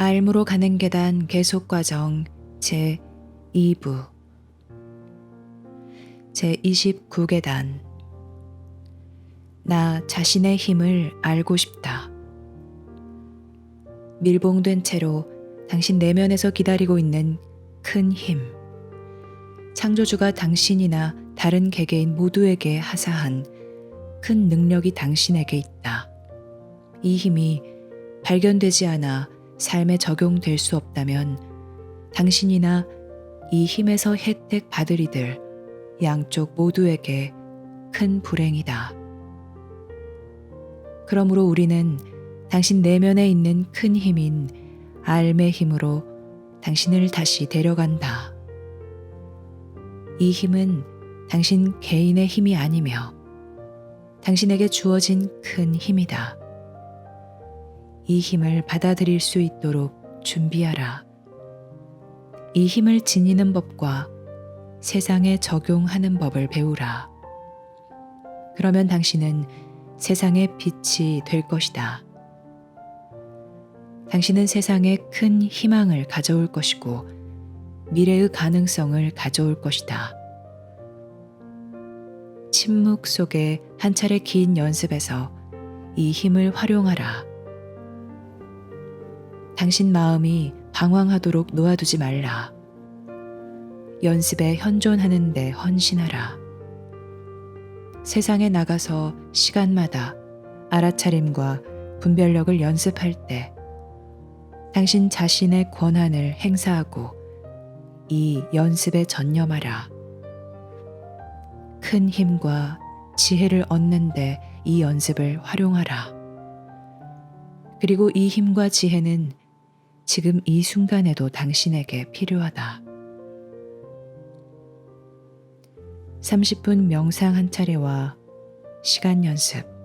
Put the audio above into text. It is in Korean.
알무로 가는 계단 계속 과정 제 2부 제 29계단 나 자신의 힘을 알고 싶다. 밀봉된 채로 당신 내면에서 기다리고 있는 큰 힘. 창조주가 당신이나 다른 개개인 모두에게 하사한 큰 능력이 당신에게 있다. 이 힘이 발견되지 않아 삶에 적용될 수 없다면 당신이나 이 힘에서 혜택 받을 이들 양쪽 모두에게 큰 불행이다. 그러므로 우리는 당신 내면에 있는 큰 힘인 알의 힘으로 당신을 다시 데려간다. 이 힘은 당신 개인의 힘이 아니며 당신에게 주어진 큰 힘이다. 이 힘을 받아들일 수 있도록 준비하라. 이 힘을 지니는 법과 세상에 적용하는 법을 배우라. 그러면 당신은 세상의 빛이 될 것이다. 당신은 세상에 큰 희망을 가져올 것이고 미래의 가능성을 가져올 것이다. 침묵 속에 한 차례 긴 연습에서 이 힘을 활용하라. 당신 마음이 방황하도록 놓아두지 말라. 연습에 현존하는데 헌신하라. 세상에 나가서 시간마다 알아차림과 분별력을 연습할 때 당신 자신의 권한을 행사하고 이 연습에 전념하라. 큰 힘과 지혜를 얻는데 이 연습을 활용하라. 그리고 이 힘과 지혜는 지금 이 순간에도 당신에게 필요하다. 30분 명상 한 차례와 시간 연습.